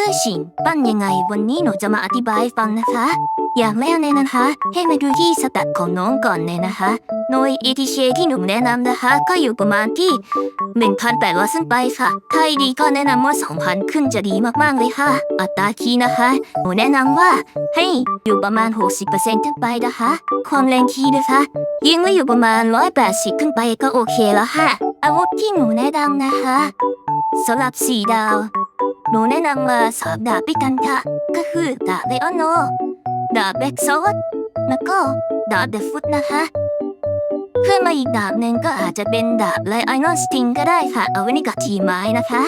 ซื่อฉินปั้นยังไงวันนี้หนูจะมาอธิบายให้ฟังนะคะ อย่างแรกเลยนะคะ ให้มาดูที่สแตทของน้องก่อนเลยนะคะโดย ATK ที่หนูแนะนำนะคะ ก็อยู่ประมาณที่1,800ขึ้นไปค่ะถ้าดีก็แนะนำว่า2,000 ขึ้นจะดีมากๆเลยค่ะ อัตราคีย์นะคะ หนูแนะนำว่าให้อยู่ประมาณ 60%ขึ้นไปนะคะ ความแรงคีย์นะคะ ยิงไว้อยู่ประมาณ 180 ขึ้นไปก็โอเคแล้วค่ะ อาวุธที่หนูแนะนำนะคะสำหรับสีดาว หนูแนะนำมาสามดาบด้วยกันค่ะ ก็คือดาบเลออนโน ดาบแบ็กซอดแล้วก็ดาบเดฟุตนะคะ เพื่อมาอีกดาบหนึ่งก็อาจจะเป็นดาบไลออนสติงก็ได้ค่ะ เอาไว้ในกับทีไม้นะคะ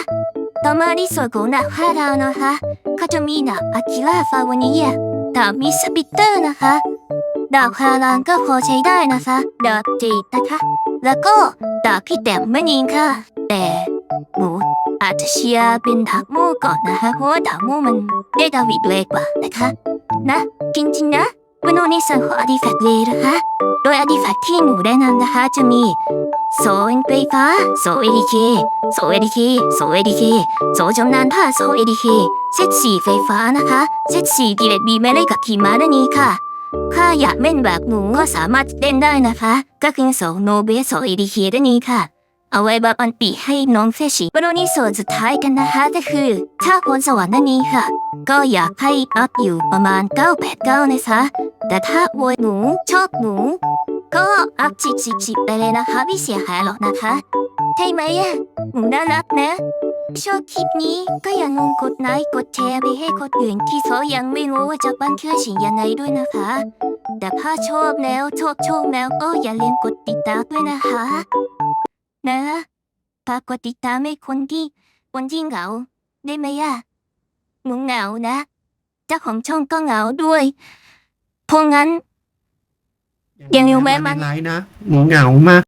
ต่อมาที่ส่วนของดาบห้าดาวนะคะ ก็จะมีดาบอากิล่าฟาวานียดาบมิสปิเตอร์นะคะ ดาบคาลานก็พอใช้ได้นะคะ ดาบจีดนะคะ แล้วก็ดาบพี่แต้มไม่นิงค่ะ แต่ หนูอาจจะเชียร์เป็นดาบโม่ก่อนนะคะ เพราะว่าดาบโม่มันได้ดาวิดเล็กว่านะคะ นะจริงๆนะวันนี้ในส่วนของอาร์ติแฟกต์เลยนะคะ โดยอาร์ติแฟกต์ที่หนูได้นำนะคะ จะมีโซเอ็นไฟฟ้าโซเอดีเคโซเอดีเคโซเอดีเคโซจำนานผ้าโซเอดีเคเซตสีไฟฟ้านะคะเซตสีดีเลตบีแม่ได้กับขี่ม้านั่นนี้ค่ะถ้าอยากเล่นแบบหนูก็สามารถเล่นได้นะคะ ก็คือโซโนเบสโซเอดีเคด้านนี้ค่ะ เอาไว้แบบอันปีให้น้องเฟชชี่วันนี้ส่วนสุดท้ายกันนะคะก็คือ ถ้าพรสวรรค์นั่นนี้ค่ะ ก็อยากให้อัพอยู่ประมาณ 989 นะคะ แต่ถ้าโวยหนูชอบหนู ก็อัพจิบจิบจิบไปเลยนะคะ ไม่เสียหายหรอกนะคะใช่ไหมอะหนูน่ารักนะชอบคลิปนี้ก็อย่าลืมกดไลค์กดแชร์ไปให้คนอื่นที่เขายังไม่รู้ว่าจะปั้นเครื่องเสียงยังไงด้วยนะคะ แต่ถ้าชอบแล้วชอบชมแล้วก็อย่าลืมกดติดตามด้วยนะคะ นะฝากกดติดตามให้คนที่คนที่เหงา ได้ไหมอะหนูเหงานะ เจ้าของช่องก็เหงาด้วยเพราะงั้น ยังอยู่ไหมมัน ไลฟ์นะหนูเหงามาก